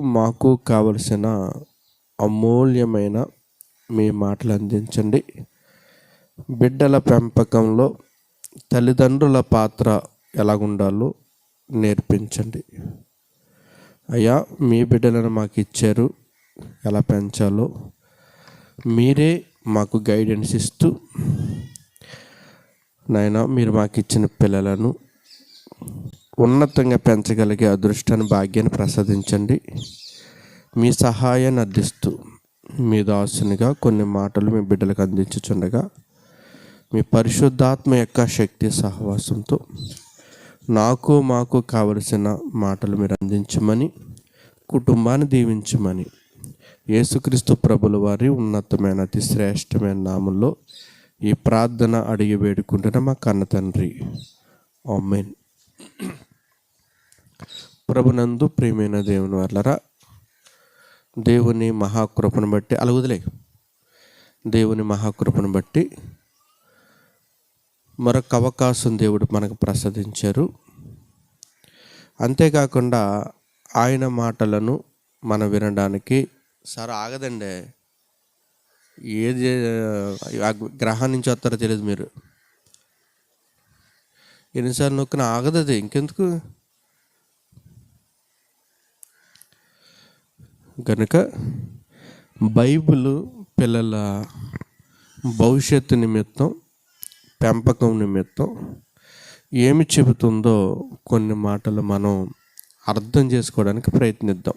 మాకు కావలసిన అమూల్యమైన మీ మాటలు అందించండి. బిడ్డల పెంపకంలో తల్లిదండ్రుల పాత్ర ఎలాగుండాలో నేర్పించండి. అయ్యా మీ బిడ్డలను మాకు ఇచ్చారు. ఎలా పెంచాలో మీరే మాకు గైడెన్స్ ఇస్తూ నాయన మీరు మాకు ఇచ్చిన పిల్లలను ఉన్నతంగా పెంచగలిగే అదృష్టాన్ని భాగ్యాన్ని ప్రసాదించండి. మీ సహాయాన్ని అర్థిస్తూ మీ దాసునిగా కొన్ని మాటలు మీ బిడ్డలకు అందించుచుండగా మీ పరిశుద్ధాత్మ యొక్క శక్తి సహవాసంతో నాకు మాకు కావలసిన మాటలు మీరు అందించమని కుటుంబాన్ని దీవించమని యేసుక్రీస్తు ప్రభుల వారి ఉన్నతమైన అతి శ్రేష్టమైన నామంలో ఈ ప్రార్థన అడిగి వేడుకుంటున్న మా కన్న తండ్రి. ఆమెన్. ప్రభునందు ప్రియమైన దేవుని వర్లరా దేవుని మహాకృపను బట్టి అలా దేవుని మహాకృపను బట్టి మరొక అవకాశం దేవుడు మనకు ప్రసాదించారు. అంతేకాకుండా ఆయన మాటలను మనం వినడానికి సార్ ఆగదండి. ఏది ఆ గ్రహం నుంచి వస్తారో తెలియదు మీరు. ఎన్నిసార్లు నొక్కిన ఆగదు అది. ఇంకెందుకు? కనుక బైబిల్ పిల్లల భవిష్యత్తు నిమిత్తం పెంపకం నిమిత్తం ఏమి చెబుతుందో కొన్ని మాటలు మనం అర్థం చేసుకోవడానికి ప్రయత్నిద్దాం.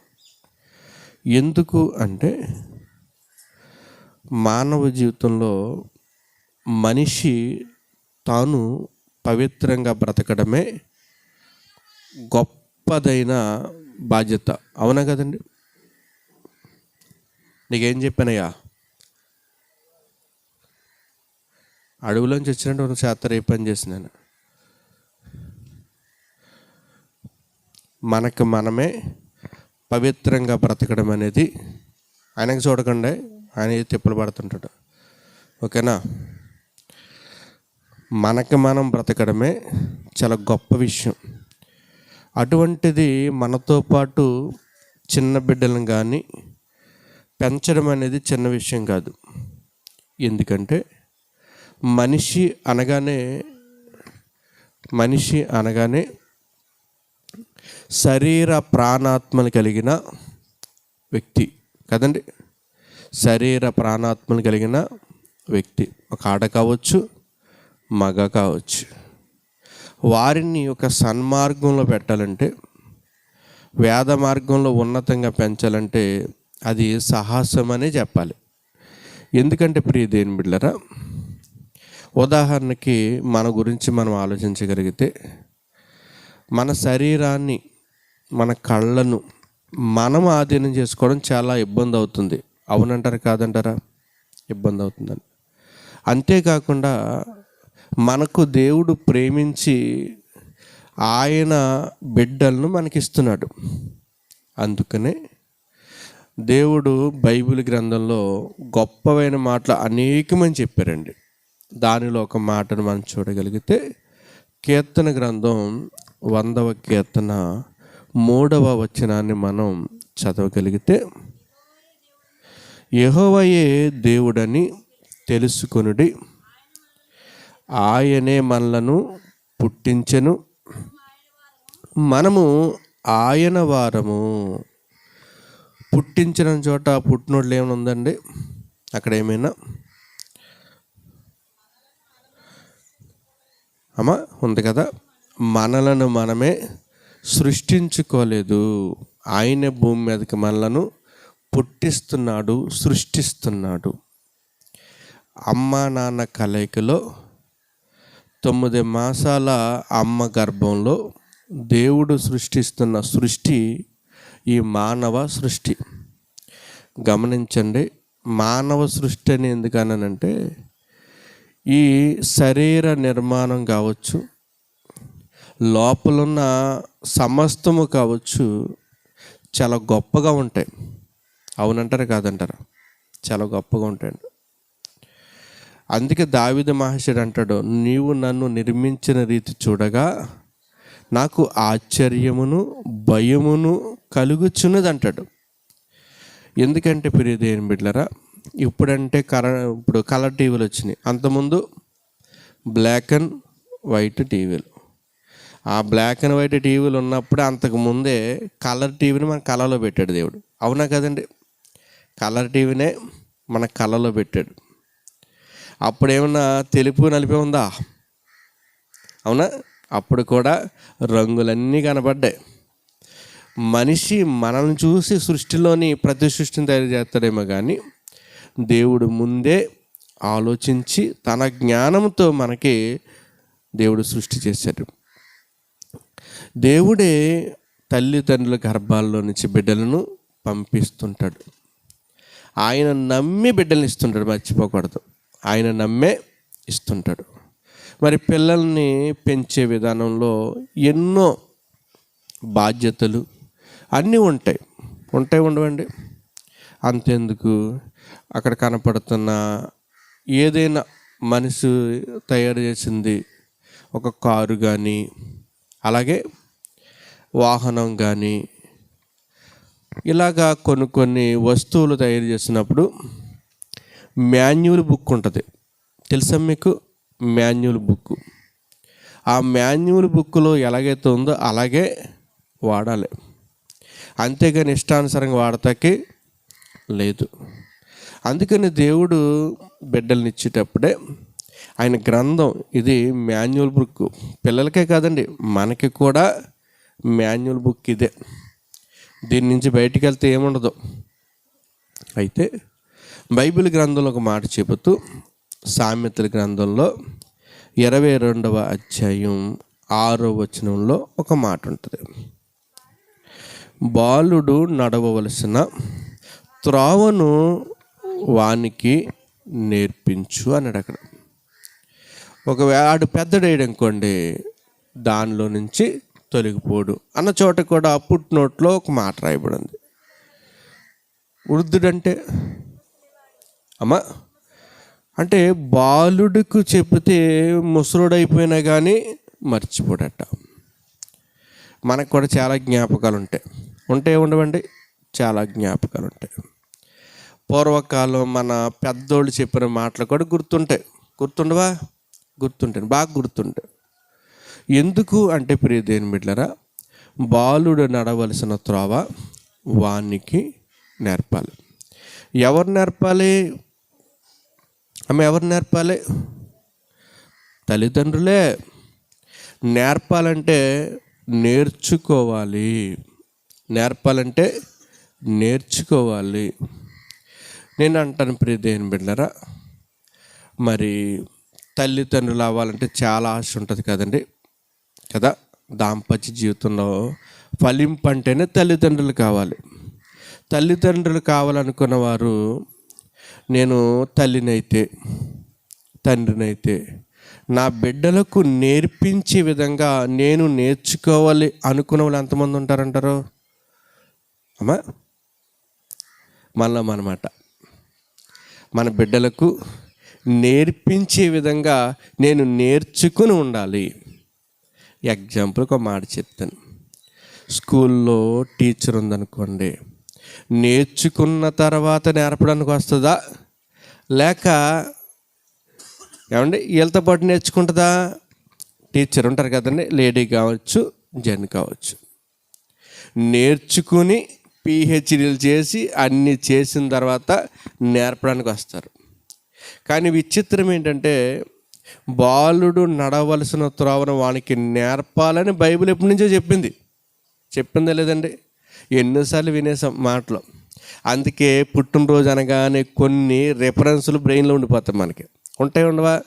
ఎందుకు అంటే మానవ జీవితంలో మనిషి తాను పవిత్రంగా బ్రతకడమే గొప్పదైన బాధ్యత. అవునా కదండి? నీకేం చెప్పానయ్యా? అడవులోంచి వచ్చినట్టు ఒక చేస్తారు ఏ పని చేసినాను మనకు మనమే పవిత్రంగా బ్రతకడం అనేది ఆయనకు చూడకండి ఆయన తిప్పలు పడుతుంటాడు. ఓకేనా? మనకి మనం బ్రతకడమే చాలా గొప్ప విషయం. అటువంటిది మనతో పాటు చిన్న బిడ్డలను కానీ పెంచడం అనేది చిన్న విషయం కాదు. ఎందుకంటే మనిషి అనగానే మనిషి అనగానే శరీర ప్రాణాత్మలు కలిగిన వ్యక్తి కదండి. శరీర ప్రాణాత్మలు కలిగిన వ్యక్తి. ఒక ఆడ కావచ్చు మగ కావచ్చు. వారిని ఒక సన్మార్గంలో పెట్టాలంటే వేద మార్గంలో ఉన్నతంగా పెంచాలంటే అది సాహసం అనే చెప్పాలి. ఎందుకంటే ప్రియ దేని బిడ్డరా ఉదాహరణకి మన గురించి మనం ఆలోచించగలిగితే మన శరీరాన్ని మన కళ్ళను మనం ఆధీనం చేసుకోవడం చాలా ఇబ్బంది అవుతుంది. అవునంటారా కాదంటారా? ఇబ్బంది అవుతుందని అంతేకాకుండా మనకు దేవుడు ప్రేమించి ఆయన బిడ్డలను మనకిస్తున్నాడు. అందుకనే దేవుడు బైబిల్ గ్రంథంలో గొప్పవైన మాటలు అనేకమని చెప్పారండి. దానిలో ఒక మాటను మనం చూడగలిగితే కీర్తన గ్రంథం వందవ కీర్తన మూడవ వచనాన్ని మనం చదవగలిగితే యహోవయే దేవుడని తెలుసుకొనుడి. ఆయనే మనలను పుట్టించెను. మనము ఆయన వారము. పుట్టించిన చోట పుట్టినోళ్ళు ఏమైనా ఉందండి. అక్కడ ఏమైనా? అమ్మా ఉంది కదా? మనలను మనమే సృష్టించుకోలేదు. ఆయన భూమి మీదకి మనలను పుట్టిస్తున్నాడు సృష్టిస్తున్నాడు. అమ్మ నాన్న కలయికలో తొమ్మిది మాసాల అమ్మ గర్భంలో దేవుడు సృష్టిస్తున్న సృష్టి ఈ మానవ సృష్టి. గమనించండి మానవ సృష్టి అని ఎందుకనంటే ఈ శరీర నిర్మాణం కావచ్చు లోపలున్న సమస్తము కావచ్చు చాలా గొప్పగా ఉంటాయి. అవునంటారా కాదంటారా? చాలా గొప్పగా ఉంటాయండి. అందుకే దావిద మహర్షుడు అంటాడు నీవు నన్ను నిర్మించిన రీతి చూడగా నాకు ఆశ్చర్యమును భయమును కలుగుచున్నది అంటాడు. ఎందుకంటే ఏం బిడ్డలరా ఇప్పుడంటే కర ఇప్పుడు కలర్ టీవీలు వచ్చినాయి. అంతకుముందు బ్లాక్ అండ్ వైట్ టీవీలు. ఆ బ్లాక్ అండ్ వైట్ టీవీలు ఉన్నప్పుడే అంతకు ముందే కలర్ టీవీని మన కళలో పెట్టాడు దేవుడు. అవునా కదండి? కలర్ టీవీనే మన కళలో పెట్టాడు. అప్పుడేమన్నా తెలుపు నలిపి ఉందా? అవునా? అప్పుడు కూడా రంగులన్నీ కనబడ్డాయి. మనిషి మనల్ని చూసి సృష్టిలోని ప్రతి సృష్టిని తయారు చేస్తాడేమో కానీ దేవుడు ముందే ఆలోచించి తన జ్ఞానంతో మనకి దేవుడు సృష్టి చేశాడు. దేవుడే తల్లిదండ్రుల గర్భాల్లో నుంచి బిడ్డలను పంపిస్తుంటాడు. ఆయన నమ్మి బిడ్డలను ఇస్తుంటాడు మర్చిపోకూడదు. ఆయన నమ్మే ఇస్తుంటాడు. మరి పిల్లల్ని పెంచే విధానంలో ఎన్నో బాధ్యతలు అన్నీ ఉంటాయి. ఉంటాయి ఉండవండి. అంతెందుకు? అక్కడ కనపడుతున్న ఏదైనా మనిషి తయారు చేసింది ఒక కారు కానీ అలాగే వాహనం కానీ ఇలాగా కొన్ని కొన్ని వస్తువులు తయారు చేసినప్పుడు మాన్యువల్ బుక్ ఉంటుంది. తెలుసా మీకు? Manual book. ఆ మాన్యువల్ బుక్లో ఎలాగైతే ఉందో అలాగే వాడాలి. అంతేగాని ఇష్టానుసారంగా వాడతాకి లేదు. అందుకని దేవుడు బిడ్డల్ని ఇచ్చేటప్పుడే ఆయన గ్రంథం ఇది మాన్యువల్ బుక్. పిల్లలకే కాదండి మనకి కూడా మాన్యువల్ బుక్ ఇదే. దీని నుంచి బయటికి వెళ్తే ఏముండదు. అయితే బైబిల్ గ్రంథంలో ఒక మాట చెబుతూ సామెతల గ్రంథంలో ఇరవై రెండవ అధ్యాయం ఆరో వచనంలో ఒక మాట ఉంటుంది. బాలుడు నడవవలసిన త్రోవను వానికి నేర్పించు అన్నాడు అక్కడ. ఒకవేళ ఆడు పెద్దడేయడనుకోండి దానిలో నుంచి తొలగిపోడు అన్న చోట కూడా పుట్టినోట్లో ఒక మాట రాయబడింది. వృద్ధుడంటే అమ్మా అంటే బాలుడికి చెప్తే ముసలుడైపోయినా కానీ మర్చిపోడట. మనకు కూడా చాలా జ్ఞాపకాలు ఉంటాయి ఉంటాయి ఉండవండి చాలా జ్ఞాపకాలు ఉంటాయి పూర్వకాలం మన పెద్దోళ్ళు చెప్పిన మాటలు కూడా గుర్తుంటాయి. గుర్తుండవా? గుర్తుంటాయి. బాగా గుర్తుంటాయి. ఎందుకు అంటే ప్రియ దేని బిడ్డరా బాలుడు నడవలసిన త్రోవ వానికి నేర్పాలి. ఎవరు నేర్పాలి? ఆమె ఎవరు నేర్పాలి? తల్లిదండ్రులే. నేర్పాలంటే నేర్చుకోవాలి. నేర్పాలంటే నేర్చుకోవాలి. నేను అంటాను ప్రియ దేని బిడ్డరా మరి తల్లిదండ్రులు అవ్వాలంటే చాలా ఆశ ఉంటుంది కదండి కదా? దాంపత్య జీవితంలో ఫలింపు అంటేనే తల్లిదండ్రులు కావాలి. తల్లిదండ్రులు కావాలనుకున్న వారు నేను తల్లినైతే తండ్రినైతే నా బిడ్డలకు నేర్పించే విధంగా నేను నేర్చుకోవాలి అనుకున్న వాళ్ళు ఎంతమంది ఉంటారంటారు? అమ్మా మళ్ళా అనమాట మన బిడ్డలకు నేర్పించే విధంగా నేను నేర్చుకుని ఉండాలి. ఎగ్జాంపుల్ ఒక మాట చెప్తాను. స్కూల్లో టీచర్ ఉందనుకోండి నేర్చుకున్న తర్వాత నేర్పడానికి వస్తుందా? లేక ఏమండి వీళ్ళతో పాటు నేర్చుకుంటుందా? టీచర్ ఉంటారు కదండి లేడీ కావచ్చు జెన్ కావచ్చు. నేర్చుకుని పిహెచ్డీలు చేసి అన్నీ చేసిన తర్వాత నేర్పడానికి వస్తారు. కానీ విచిత్రం ఏంటంటే బాలుడు నడవలసిన త్రోవను వానికి నేర్పాలని బైబిల్ ఎప్పటి నుంచో చెప్పింది. చెప్పిందా లేదండి. ఎన్నోసార్లు వినేసాం మాటలు. అందుకే పుట్టినరోజు అనగానే కొన్ని రెఫరెన్సులు బ్రెయిన్లో ఉండిపోతాయి మనకి. ఉంటాయి ఉండవా?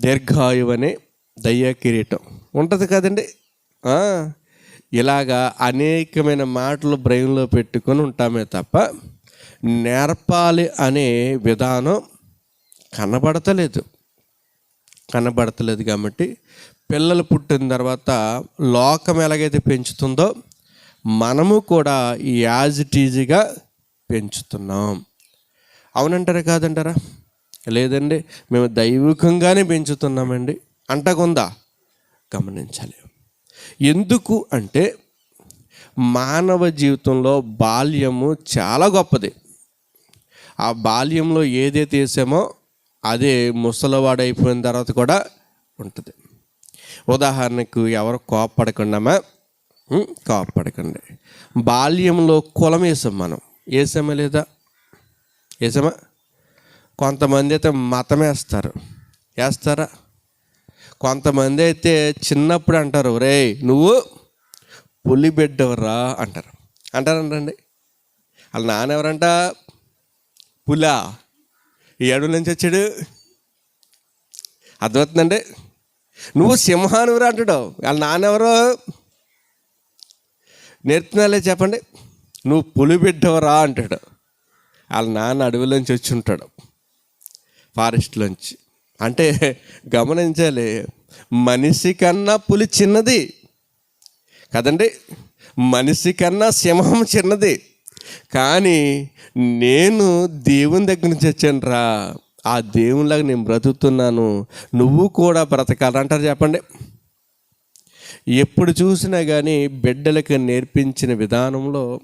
దీర్ఘాయువు అనే దయ్య కిరీటం. ఉంటుంది కదండి. ఇలాగా అనేకమైన మాటలు బ్రెయిన్లో పెట్టుకొని ఉంటామే తప్ప నేర్పాలి అనే విధానం కనబడతలేదు. కనబడతలేదు కాబట్టి పిల్లలు పుట్టిన తర్వాత లోకం ఎలాగైతే పెంచుతుందో మనము కూడా ఈ యాజ్ ఇట్ ఈజీగా పెంచుతున్నాం. అవునంటారా కాదంటారా? లేదండి మేము దైవికంగానే పెంచుతున్నామండి. అంటకుందా గమనించాలి. ఎందుకు అంటే మానవ జీవితంలో బాల్యము చాలా గొప్పది. ఆ బాల్యంలో ఏదైతే వేసామో అదే ముసలివాడు అయిపోయిన తర్వాత కూడా ఉంటుంది. ఉదాహరణకు ఎవరు కోపడకుండామా ఉం? కోపడకండి బాల్యంలో కులం వేసాం మనం. వేసామా లేదా? వేసామా కొంతమంది అయితే మతం వేస్తారు. వేస్తారా? కొంతమంది అయితే చిన్నప్పుడు అంటారు రే నువ్వు పులిబిడ్డవరా అంటారు. అంటారంటండి. వాళ్ళ నాన్న ఎవరంట? పులా ఈ అడవి నుంచి వచ్చాడు. అర్థమవుతుందండి? నువ్వు సింహానువురా అంటాడు వాళ్ళ నాన్న నేర్తున్నాలే చెప్పండి. నువ్వు పులిబిడ్డవరా అంటాడు. వాళ్ళ నాన్న అడవిలోంచి వచ్చి ఉంటాడు. ఫారెస్ట్లోంచి అంటే గమనించాలి మనిషి కన్నా పులి చిన్నది. కదండి? మనిషి కన్నా సింహం చిన్నది. కానీ నేను దేవుని దగ్గర నుంచి వచ్చాను రా ఆ దేవునిలాగా నేను బ్రతుకుతున్నాను. నువ్వు కూడా బ్రతకాలంటారు చెప్పండి. ఎప్పుడు చూసినా కానీ బిడ్డలకు నేర్పించిన విధానంలో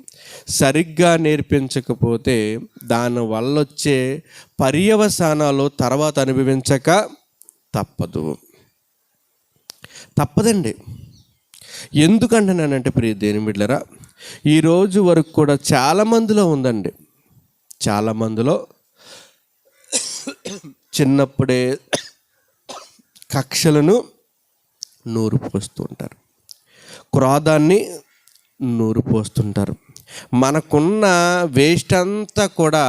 సరిగ్గా నేర్పించకపోతే దానివల్ల వచ్చే పర్యవసానాలు తర్వాత అనుభవించక తప్పదు. తప్పదండి. ఎందుకంటున్నానంటే ప్రియ దేని ఈరోజు వరకు కూడా చాలామందిలో ఉందండి. చాలామందిలో చిన్నప్పుడే కక్షలను నూరు పోస్తుంటారు క్రోధాన్ని నూరు పోస్తుంటారు మనకున్న వేస్ట్ అంతా కూడా